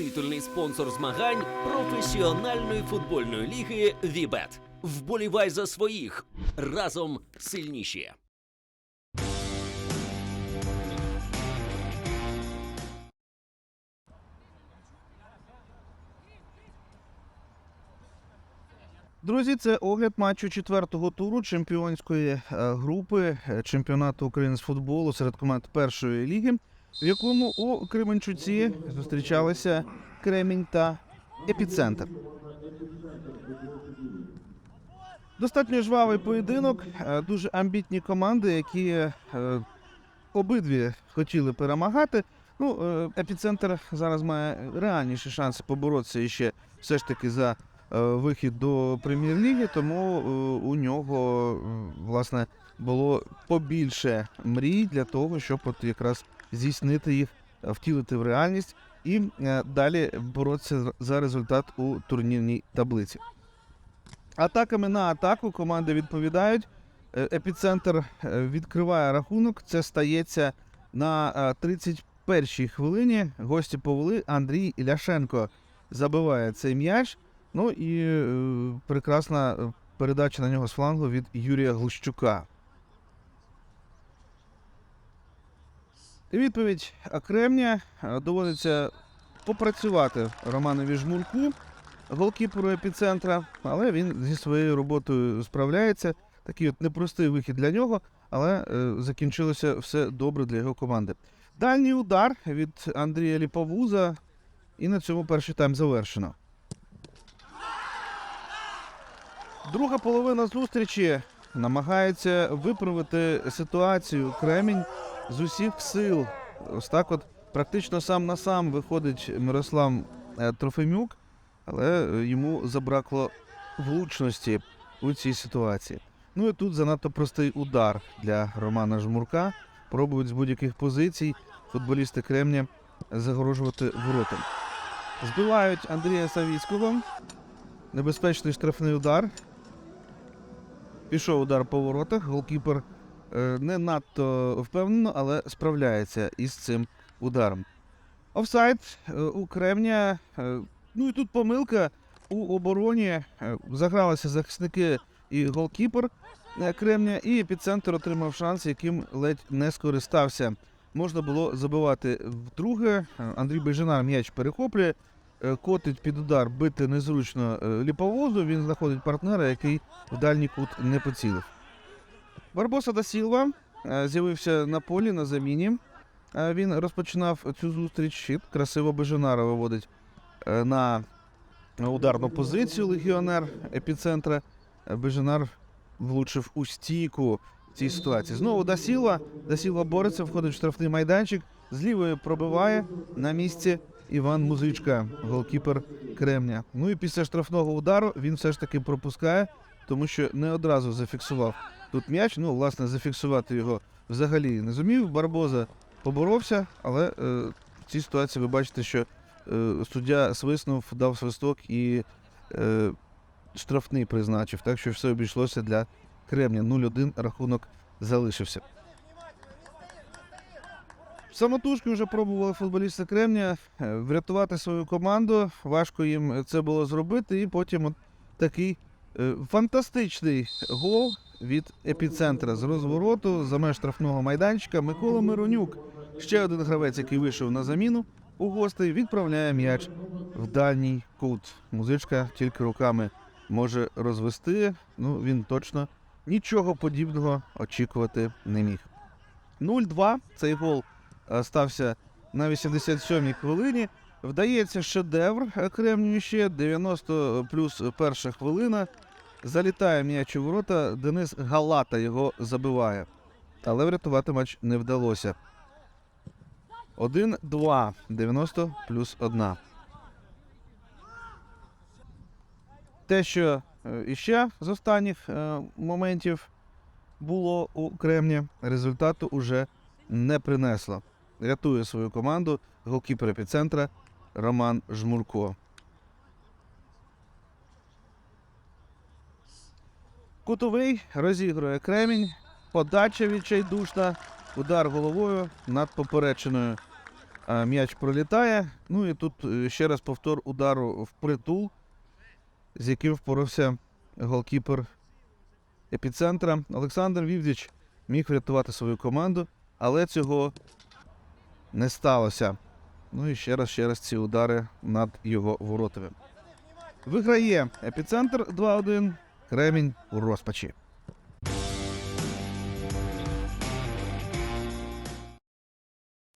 титульний спонсор змагань професіональної футбольної ліги Вібет. Вболівай за своїх разом сильніші. Друзі, це огляд матчу четвертого туру чемпіонської е, групи е, чемпіонату України з футболу серед команд першої ліги, в якому у Кременчуці зустрічалися Кремінь та Епіцентр. Достатньо жвавий поєдинок, е, дуже амбітні команди, які е, обидві хотіли перемагати. Ну, е, епіцентр зараз має реальніші шанси поборотися іще все ж таки за вихід до прем'єр-ліги, тому у нього власне було побільше мрій для того, щоб от якраз здійснити їх, е, втілити в реальність і е, далі боротися за результат у турнірній таблиці. Атаками на атаку команди відповідають. Е, Епіцентр відкриває рахунок. Це стається на е, 31-й хвилині. Гості повели. Андрій Ляшенко забиває цей м'яч. Ну і прекрасна передача на нього з флангу від Юрія Глущука. Відповідь Кремня Е, доводиться попрацювати Романові Жмурку, голкіперу епіцентра, але він зі своєю роботою справляється. Такий от непростий вихід для нього, але е, закінчилося все добре для його команди. Дальній удар від Андрія Ліповуза, і на цьому перший тайм завершено. Друга половина зустрічі намагається виправити ситуацію. Кремінь з усіх сил. Ось так, от практично сам на сам виходить Мирослав е, Трофимюк, але е, йому забракло влучності у цій ситуації. Ну і тут занадто простий удар для Романа Жмурка. Пробують з будь-яких позицій футболісти Кремня загорожувати воротам. Збивають Андрія Савіцького. Небезпечний штрафний удар. Пішов удар по воротах. Голкіпер е, не надто впевнено, але справляється із цим ударом. Офсайд е, у Кремня. е, Ну і тут помилка у обороні. Загралися захисники і голкіпер Кремня, і епіцентр отримав шанс, яким ледь не скористався. Можна було забивати вдруге. Андрій Бежинар м'яч перехоплює, котить під удар, бити незручно е, ліповозу. Він знаходить партнера, який в дальній кут не поцілив. Барбоса да Сілва е, з'явився на полі на заміні. Е, Він розпочинав цю зустріч. і Красиво Бежинара виводить е, на ударну позицію легіонер епіцентра. Е, Бежинар влучив у стійку в цій ситуації. Знову Дасіла. Дасіла бореться, входить в штрафний майданчик. З лівої пробиває на місці Іван Музичка, голкіпер Кремня. Ну і після штрафного удару він все ж таки пропускає, тому що не одразу зафіксував тут м'яч. Ну, власне, зафіксувати його взагалі не зумів. Барбоза поборовся, але е, в цій ситуації ви бачите, що е, суддя свиснув, дав свисток і е, штрафний призначив. Так що все обійшлося для Кремня. 0-1 рахунок залишився. Самотужки вже пробували футболісти Кремня е, врятувати свою команду. Важко їм це було зробити. І потім от такий е, фантастичний гол від епіцентра з розвороту за меж штрафного майданчика. Микола Миронюк, ще один гравець, який вийшов на заміну у гостей, відправляє м'яч в дальній кут. Музичка тільки руками може розвести. Ну він точно нічого подібного очікувати не міг. 0-2. Цей гол стався на 87-й хвилині. Вдається шедевр е, ще 90 плюс перша хвилина. Залітає м'яч у ворота. Денис Галата його забиває. Але врятувати матч не вдалося. 1-2. 90 плюс 1. Те, що е, іще з останніх е, моментів було у Кремні, результату уже не принесло. Рятує свою команду голкіпер епіцентра Роман Жмурко. Кутовий розігрує Кремінь. Подача відчайдушна. Удар головою над поперечиною. а, м'яч пролітає. Ну і тут е, ще раз повтор удару в притул, з яким впорався голкіпер епіцентра. Олександр Вівдіч міг врятувати свою команду, але цього не сталося. Ну і ще раз, ще раз ці удари над його воротами. Виграє епіцентр 2-1. Кремінь у розпачі.